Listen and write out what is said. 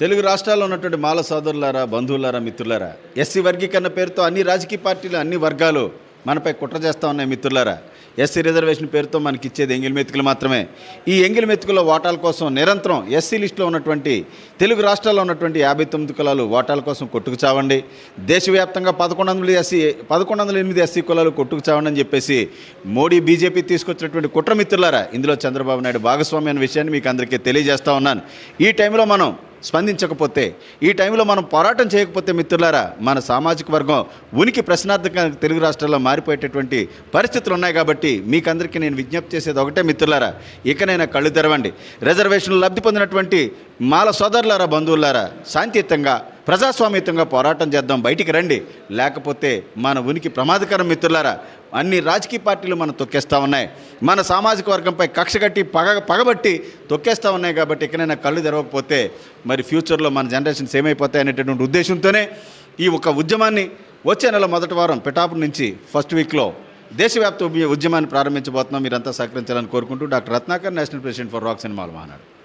తెలుగు రాష్ట్రాల్లో ఉన్నటువంటి మాల సోదరులారా బంధువులారా మిత్రులారా ఎస్సీ వర్గీకరణ పేరుతో అన్ని రాజకీయ పార్టీలు అన్ని వర్గాలు మనపై కుట్ర చేస్తూ ఉన్నాయి మిత్రులారా. ఎస్సీ రిజర్వేషన్ పేరుతో మనకి ఇచ్చేది ఎంగిల్ మెతుకులు మాత్రమే. ఈ ఎంగిల్ మెతుకుల ఓటాల కోసం నిరంతరం ఎస్సీ లిస్టులో ఉన్నటువంటి తెలుగు రాష్ట్రాల్లో ఉన్నటువంటి యాభై తొమ్మిది కులాలు ఓటాల కోసం కొట్టుకు చావండి. దేశవ్యాప్తంగా పదకొండు వందల ఎస్సీ పదకొండు వందల ఎనిమిది ఎస్సీ కులాలు కొట్టుకు చావండి అని చెప్పేసి మోడీ బీజేపీ తీసుకొచ్చినటువంటి కుట్ర మిత్రులారా ఇందులో చంద్రబాబు నాయుడు భాగస్వామి అనే విషయాన్ని మీకు అందరికీ తెలియజేస్తూ ఉన్నాను. ఈ టైంలో మనం స్పందించకపోతే ఈ టైంలో మనం పోరాటం చేయకపోతే మిత్రులారా మన సామాజిక వర్గం ఉనికి ప్రశ్నార్థకంగా తెలుగు రాష్ట్రాల్లో మారిపోయేటటువంటి పరిస్థితులు ఉన్నాయి కాబట్టి మీకందరికీ నేను విజ్ఞప్తి చేసేది ఒకటే మిత్రులారా ఇకనైనా కళ్ళు తెరవండి. రిజర్వేషన్లు లబ్ధి పొందినటువంటి మాల సోదరులారా బంధువులారా శాంతియుతంగా ప్రజాస్వామ్యతంగా పోరాటం చేద్దాం బయటికి రండి. లేకపోతే మన ఉనికి ప్రమాదకరం మిత్రులారా అన్ని రాజకీయ పార్టీలు మనం తొక్కేస్తూ ఉన్నాయి. మన సామాజిక వర్గంపై కక్ష కట్టి పగ పగబట్టి తొక్కేస్తూ ఉన్నాయి కాబట్టి ఎక్కడైనా కళ్ళు తెరవకపోతే మరి ఫ్యూచర్లో మన జనరేషన్స్ ఏమైపోతాయి అనేటటువంటి ఉద్దేశంతోనే ఈ ఒక ఉద్యమాన్ని వచ్చే నెల మొదటి వారం పిఠాపురం నుంచి ఫస్ట్ వీక్లో దేశవ్యాప్త ఉద్యమాన్ని ప్రారంభించబోతున్నాం. మీరంతా సహకరించాలని కోరుకుంటూ doctor Ratnakar national president for racks and Mala Mahanadu.